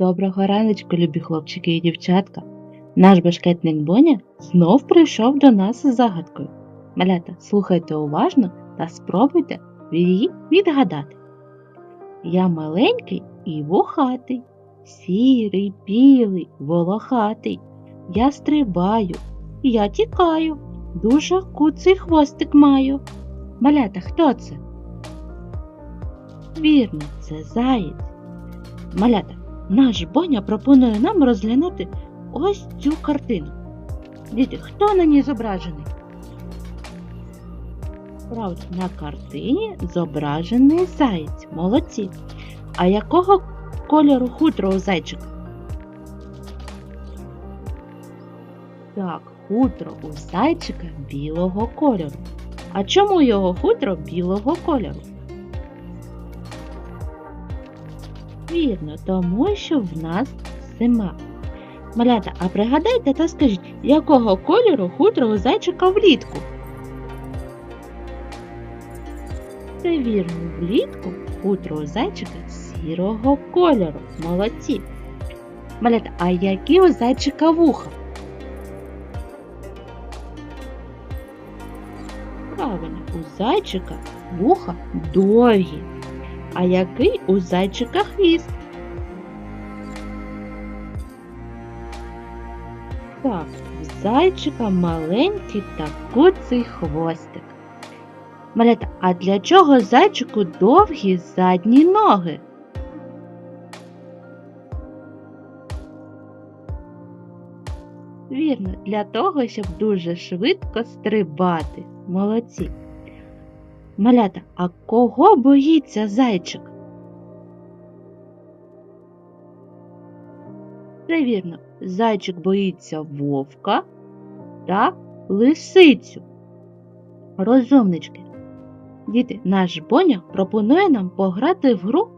Доброго раночку, любі хлопчики і дівчатка. Наш башкетник Боня знов прийшов до нас із загадкою. Малята, слухайте уважно та спробуйте її відгадати. Я маленький і вухатий, сірий, білий, волохатий. Я стрибаю, я тікаю, дуже куций хвостик маю. Малята, хто це? Вірно, це заєць. Малята, наш Боня пропонує нам розглянути ось цю картину. Діти, хто на ній зображений? Правда, на картині зображений заєць. Молодці. А якого кольору хутро у зайчика? Так, хутро у зайчика білого кольору. А чому його хутро білого кольору? Вірно, тому що в нас зима. Малята, а пригадайте та скажіть, якого кольору хутро у зайчика влітку? Це вірно, влітку хутро у зайчика сірого кольору. Молодці. Малята, а які у зайчика вуха? Правильно, у зайчика вуха довгі. А який у зайчика хвіст? Так, в зайчика маленький та куций хвостик. Малята, а для чого зайчику довгі задні ноги? Вірно, для того, щоб дуже швидко стрибати. Молодці. Малята, а кого боїться зайчик? Це вірно, зайчик боїться вовка та лисицю. Розумнички. Діти, наш Боня пропонує нам пограти в гру.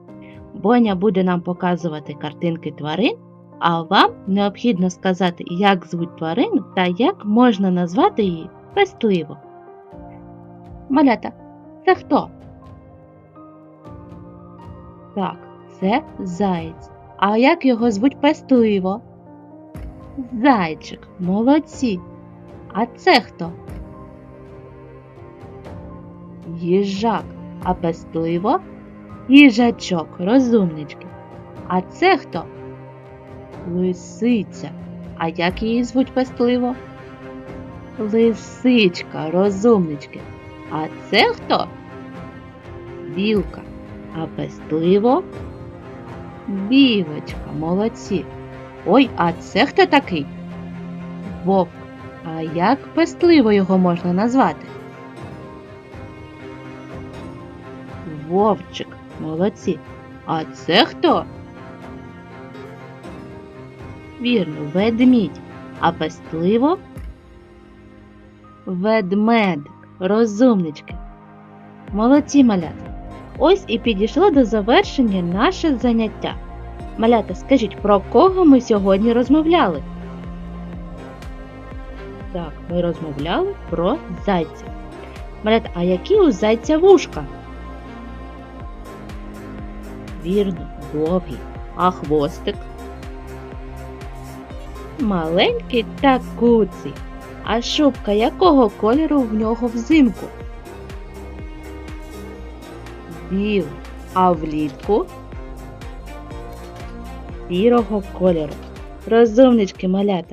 Боня буде нам показувати картинки тварин, а вам необхідно сказати, як звуть тварину та як можна назвати її пестливо. Малята, це хто? Так, це заєць. А як його звуть пестливо? Зайчик, молодці. А це хто? Їжак, а пестливо? Їжачок, розумнички. А це хто? Лисиця. А як її звуть пестливо? Лисичка, розумнички. А це хто? Білка. А пестливо? Білочка, молодці. Ой, а це хто такий? Вовк. А як пестливо його можна назвати? Вовчик, молодці. А це хто? Вірно, ведмідь. А пестливо? Ведмедик, розумнички. Молодці малята. Ось і підійшло до завершення наше заняття. Малята, скажіть, про кого ми сьогодні розмовляли? Так, ми розмовляли про зайця. Малята, а які у зайця вушка? Вірно, довгі. А хвостик? Маленький та куций. А шубка якого кольору в нього взимку? Білий. А влітку? Сірого кольору. Розумнички малята.